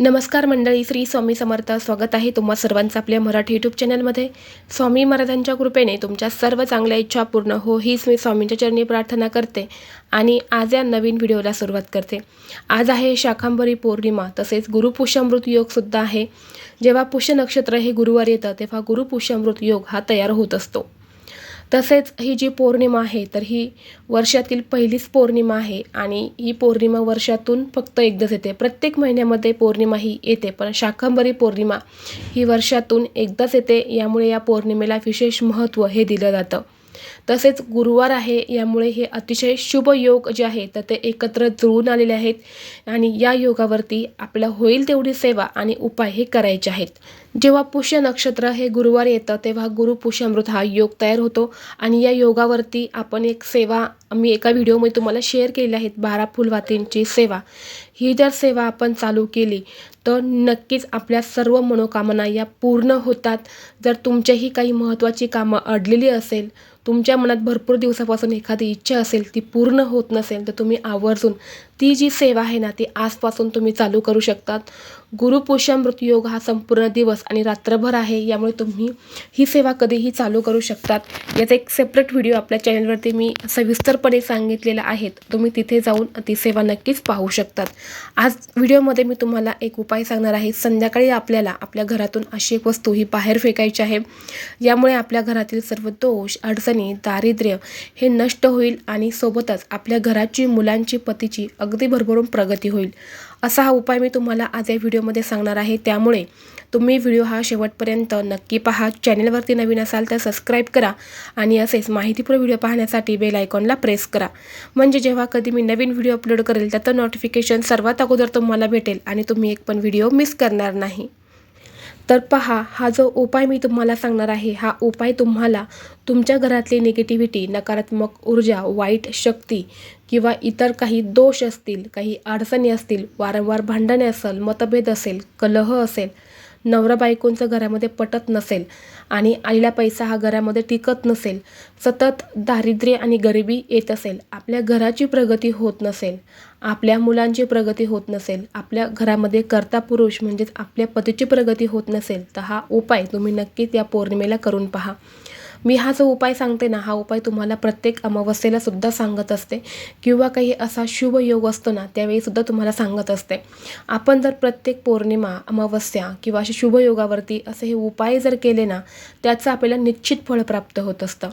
नमस्कार मंडळी श्री स्वामी समर्थ. स्वागत आहे तुम्हा सर्वांचं आपल्या मराठी यूट्यूब चॅनलमध्ये स्वामी महाराजांच्या कृपेने तुमच्या सर्व चांगल्या इच्छा पूर्ण हो हीच मी स्वामींच्या चरणी प्रार्थना करते आणि आज या नवीन व्हिडिओला सुरुवात करते. आज आहे शाखांबरी पौर्णिमा तसेच गुरुपुष्यामृत योगसुद्धा आहे. जेव्हा पुष्य नक्षत्र हे गुरुवार येतं तेव्हा गुरुपुष्यामृत योग हा तयार होत असतो. तसेच ही जी पौर्णिमा आहे तर ही वर्षातील पहिलीच पौर्णिमा आहे आणि ही पौर्णिमा वर्षातून फक्त एकदाच येते. प्रत्येक महिन्यामध्ये पौर्णिमा ही येते पण शाकंभरी पौर्णिमा ही वर्षातून एकदाच येते यामुळे या पौर्णिमेला विशेष महत्त्व हे दिलं जातं. तसेच गुरुवार आहे यामुळे हे अतिशय शुभ योग जे आहे तर ते एकत्र जुळून आलेले आहेत आणि या योगावरती आपल्याला होईल तेवढी सेवा आणि उपाय हे करायचे आहेत. जेव्हा पुष्य नक्षत्र हे गुरुवार येतं तेव्हा गुरुपुष्यामृत हा योग तयार होतो. आणि या योगावरती आपण एक सेवा मी एका व्हिडिओमध्ये तुम्हाला शेअर केलेली आहेत बारा फुलवातींची सेवा. ही जर सेवा आपण चालू केली तर नक्कीच आपल्या सर्व मनोकामना या पूर्ण होतात. जर तुमच्याही काही महत्त्वाची कामं अडलेली असेल तुमच्या मनात भरपूर दिवसापासून एखादी इच्छा असेल ती पूर्ण होत नसेल तर तुम्ही आवर्जून ती जी सेवा आहे ना ती आजपासून तुम्ही चालू करू शकतात. गुरुपुष्यामृत योग हा संपूर्ण दिवस आणि रात्रभर आहे यामुळे तुम्ही ही सेवा कधीही चालू करू शकतात. याचा एक सेपरेट व्हिडिओ आपल्या चॅनलवरती मी सविस्तरपणे सांगितलेला आहेत तुम्ही तिथे जाऊन ती सेवा नक्कीच पाहू शकतात. आज व्हिडिओमध्ये मी तुम्हाला एक उपाय सांगणार आहे. संध्याकाळी आपल्याला आपल्या घरातून अशी एक वस्तू ही बाहेर फेकायची आहे. यामुळे आपल्या घरातील सर्व दोष अडचणी दारिद्र्य हे नष्ट होईल आणि सोबतच आपल्या घराची मुलांची पतीची अगदी भरभरून प्रगती होईल. असा हा उपाय मी तुम्हाला आज या व्हिडिओमध्ये सांगणार आहे. त्यामुळे तुम्ही व्हिडिओ हा शेवटपर्यंत नक्की पहा. चॅनलवरती नवीन असाल तर सबस्क्राईब करा आणि असेच माहितीपूर्ण व्हिडिओ पाहण्यासाठी बेल आयकॉनला प्रेस करा. म्हणजे जेव्हा कधी मी नवीन व्हिडिओ अपलोड करेल त्याचं नोटिफिकेशन सर्वात अगोदर तुम्हाला भेटेल आणि तुम्ही एक पण व्हिडिओ मिस करणार नाही. तर पहा हा जो उपाय मी तुम्हाला सांगणार आहे हा उपाय तुम्हाला तुमच्या घरातली निगेटिव्हिटी नकारात्मक ऊर्जा वाईट शक्ती किंवा इतर काही दोष असतील काही अडचणी असतील वारंवार भांडणे असेल मतभेद असेल कलह असेल नवरा बायकोंचं घरामध्ये पटत नसेल आणि आलेला पैसा हा घरामध्ये टिकत नसेल सतत दारिद्र्य आणि गरिबी येत असेल आपल्या घराची प्रगती होत नसेल आपल्या मुलांची प्रगती होत नसेल आपल्या घरामध्ये कर्ता पुरुष म्हणजेच आपल्या पतीची प्रगती होत नसेल तर हा उपाय तुम्ही नक्कीच या पौर्णिमेला करून पहा. मी हा जो उपाय सांगते ना हा उपाय तुम्हाला प्रत्येक अमावस्येला सुद्धा सांगत असते. किंवा काही असा शुभ योग असतो ना त्यावेळीसुद्धा तुम्हाला सांगत असते. आपण जर प्रत्येक पौर्णिमा अमावस्या किंवा अशा शुभयोगावरती असे हे उपाय जर केले ना त्याचं आपल्याला निश्चित फळ प्राप्त होत असतं.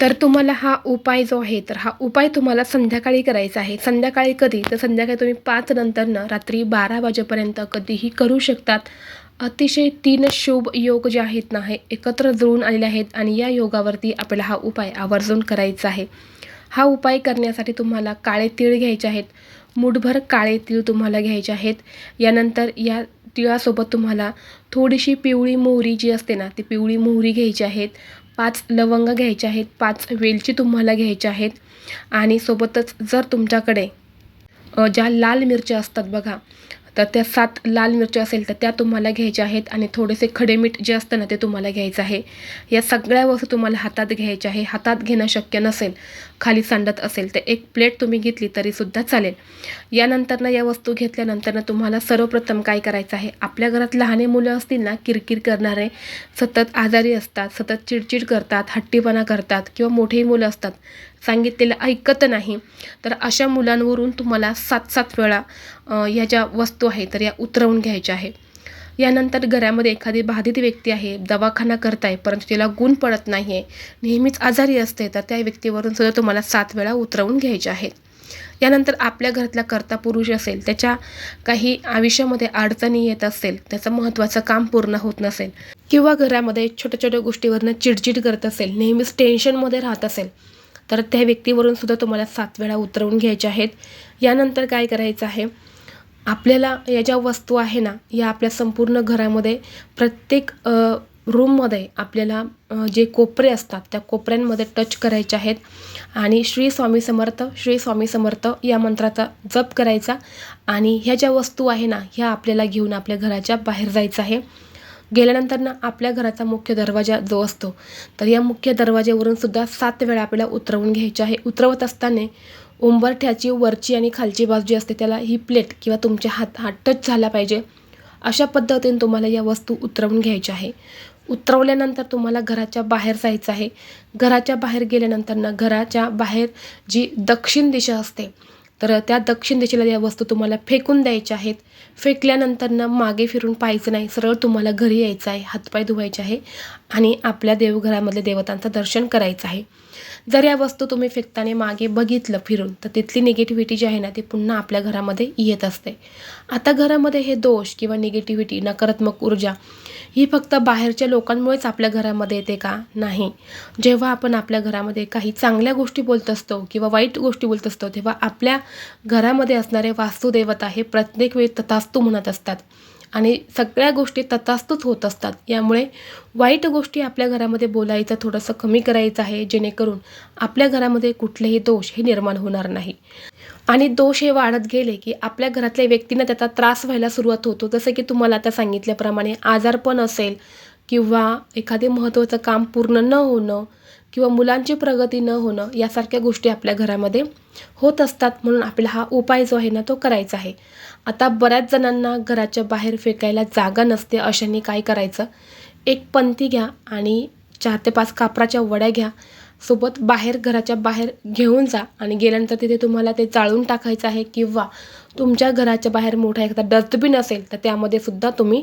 तर तुम्हाला हा उपाय जो आहे तर हा उपाय तुम्हाला संध्याकाळी करायचा आहे. संध्याकाळी कधी? तर संध्याकाळी तुम्ही पाच नंतरनं रात्री बारा वाजेपर्यंत कधीही करू शकतात. अतिशय तीन शुभ योग जे आहेत ना हे एकत्र जुळून आलेले आहेत आणि या योगावरती आपल्याला हा उपाय आवर्जून करायचा आहे. हा उपाय करण्यासाठी तुम्हाला काळे तीळ घ्यायचे आहेत मुठभर काळे तीळ तुम्हाला घ्यायचे आहेत. यानंतर या तिळासोबत तुम्हाला थोडीशी पिवळी मोहरी जी असते ना ती पिवळी मोहरी घ्यायची आहेत पाच लवंग घ्यायचे आहेत पाच वेलची तुम्हाला घ्यायच्या आहेत. आणि सोबतच जर तुमच्याकडे ज्या लाल मिरच्या असतात बघा तर त्या सात लाल मिरच्या असेल तर त्या तुम्हाला घ्यायच्या आहेत आणि थोडेसे खडे मीठ जे असतं ना ते तुम्हाला घ्यायचं आहे. या सगळ्या वस्तू तुम्हाला हातात घ्यायच्या आहे. हातात घेणं शक्य नसेल खाली सांडत असेल तर एक प्लेट तुम्ही घेतली तरीसुद्धा चालेल. यानंतरनं या वस्तू घेतल्यानंतरनं तुम्हाला सर्वप्रथम काय करायचं आहे? आपल्या घरात लहाने मुलं असतील ना किरकिर करणारे सतत आजारी असतात सतत चिडचिड करतात हट्टीपणा करतात किंवा मोठेही मुलं असतात सांगितलेलं ऐकत नाही. तर अशा मुलांवरून तुम्हाला सात सात वेळा ह्या ज्या वस्तू आहेत तर या उतरवून घ्यायच्या आहे यानंतर घरामध्ये एखादी बाधित व्यक्ती आहे दवाखाना करताय परंतु तिला गुण पडत नाही आहे नेहमीच आजारी असते तर त्या व्यक्तीवरून सुद्धा तुम्हाला सात वेळा उतरवून घ्यायच्या आहेत. यानंतर आपल्या घरातला कर्ता पुरुष असेल त्याच्या काही आयुष्यामध्ये अडचणी येत असेल त्याचं महत्त्वाचं काम पूर्ण होत नसेल किंवा घरामध्ये छोट्या छोट्या गोष्टीवरनं चिडचिड करत असेल नेहमीच टेन्शनमध्ये राहत असेल तर त्या व्यक्तीवरून सुद्धा तुम्हाला सात वेळा उतरवून घ्यायच्या आहेत. यानंतर काय करायचं आहे? आपल्याला या ज्या वस्तू आहे ना या आपल्या संपूर्ण घरामध्ये प्रत्येक रूममध्ये आपल्याला जे कोपरे असतात त्या कोपऱ्यांमध्ये टच करायचे आहेत. आणि श्री स्वामी समर्थ श्री स्वामी समर्थ या मंत्राचा जप करायचा. आणि ह्या ज्या वस्तू आहे ना ह्या आपल्याला घेऊन आपल्या घराच्या बाहेर जायचं आहे. गेल्यानंतर ना आपल्या घराचा मुख्य दरवाजा जो असतो तर या मुख्य दरवाज्यावरून सुद्धा सात वेळा आपल्याला उतरवून घ्यायचे आहे. उतरवत असताना उंबरठ्याची वरची आणि खालची बाजू जी असते त्याला ही प्लेट किंवा तुमच्या हात हा टच झाला पाहिजे. अशा पद्धतीने तुम्हाला या वस्तू उतरवून घ्यायच्या आहे. उतरवल्यानंतर तुम्हाला घराच्या बाहेर जायचं आहे. घराच्या बाहेर गेल्यानंतर ना घराच्या बाहेर जी दक्षिण दिशा असते तर त्या दक्षिण दिशेला या वस्तू तुम्हाला फेकून द्यायच्या आहेत फेकल्यानंतर ना मागे फिरून पाहायचं नाही. सरळ तुम्हाला घरी यायचं आहे हातपाय धुवायचे आहे आणि आपल्या देवघरामधल्या देवतांचं दर्शन करायचं आहे. जर या वस्तू तुम्ही फेकताना मागे बघितलं फिरून तर तिथली निगेटिव्हिटी जी आहे ना ती पुन्हा आपल्या घरामध्ये येत असते. आता घरामध्ये हे दोष किंवा निगेटिव्हिटी नकारात्मक ऊर्जा ही फक्त बाहेरच्या लोकांमुळेच आपल्या घरामध्ये येते का? नाही. जेव्हा आपण आपल्या घरामध्ये काही चांगल्या गोष्टी बोलत असतो किंवा वाईट गोष्टी बोलत असतो तेव्हा आपल्या घरामध्ये असणारे वास्तुदेवता हे प्रत्येक वेळी तथास्तू म्हणत असतात. आणि सगळ्या गोष्टी तथास्तूत होत असतात. यामुळे वाईट गोष्टी आपल्या घरामध्ये बोलायचं थोडंसं कमी करायचं आहे जेणेकरून आपल्या घरामध्ये कुठलेही दोष हे निर्माण होणार नाही. आणि दोष हे वाढत गेले की आपल्या घरातल्या व्यक्तींना त्याचा त्रास व्हायला सुरुवात होतो. जसं की तुम्हाला आता सांगितल्याप्रमाणे आजारपण असेल किंवा एखादे महत्त्वाचं काम पूर्ण न होणं किंवा मुलांची प्रगती न होणं यासारख्या गोष्टी आपल्या घरामध्ये होत असतात म्हणून आपला हा उपाय जो आहे ना तो करायचा आहे. आता बऱ्याच जणांना घराच्या बाहेर फेकायला जागा नसते अशांनी काय करायचं? एक पंथी घ्या आणि चार ते पाच कापराच्या वड्या घ्या. सोबत बाहेर घराच्या बाहेर घेऊन जा आणि गेल्यानंतर तिथे तुम्हाला ते जाळून टाकायचं आहे किंवा तुमच्या घराच्या बाहेर मोठा एखादा डस्टबिन असेल तर त्यामध्ये सुद्धा तुम्ही